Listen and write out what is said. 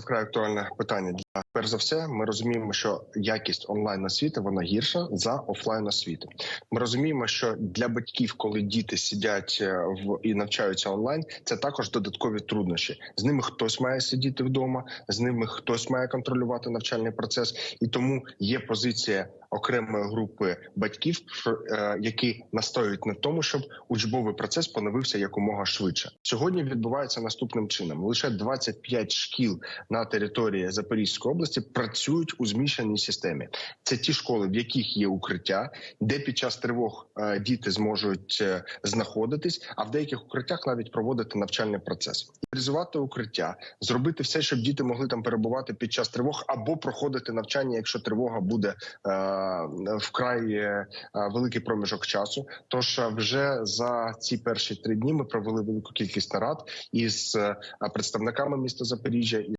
Вкрай актуальне питання для перш за все. Ми розуміємо, що якість онлайн освіти вона гірша за офлайн освіти. Ми розуміємо, що для батьків, коли діти сидять е, в і навчаються онлайн, це також додаткові труднощі. З ними хтось має сидіти вдома, з ними хтось має контролювати навчальний процес, і тому є позиція окремої групи батьків, е, які настоюють на тому, щоб учбовий процес поновився якомога швидше. Сьогодні відбувається наступним чином: лише 25 шкіл на території Запорізької області працюють у змішаній системі. Це ті школи, в яких є укриття, де під час тривог е, діти зможуть е, знаходитись, а в деяких укриттях навіть проводити навчальний процес. Реалізувати укриття, зробити все, щоб діти могли там перебувати під час тривог або проходити навчання, якщо тривога буде вкрай е, великий проміжок часу. Тож е, вже за ці перші три дні ми провели велику кількість нарад із е, представниками міста Запоріжжя.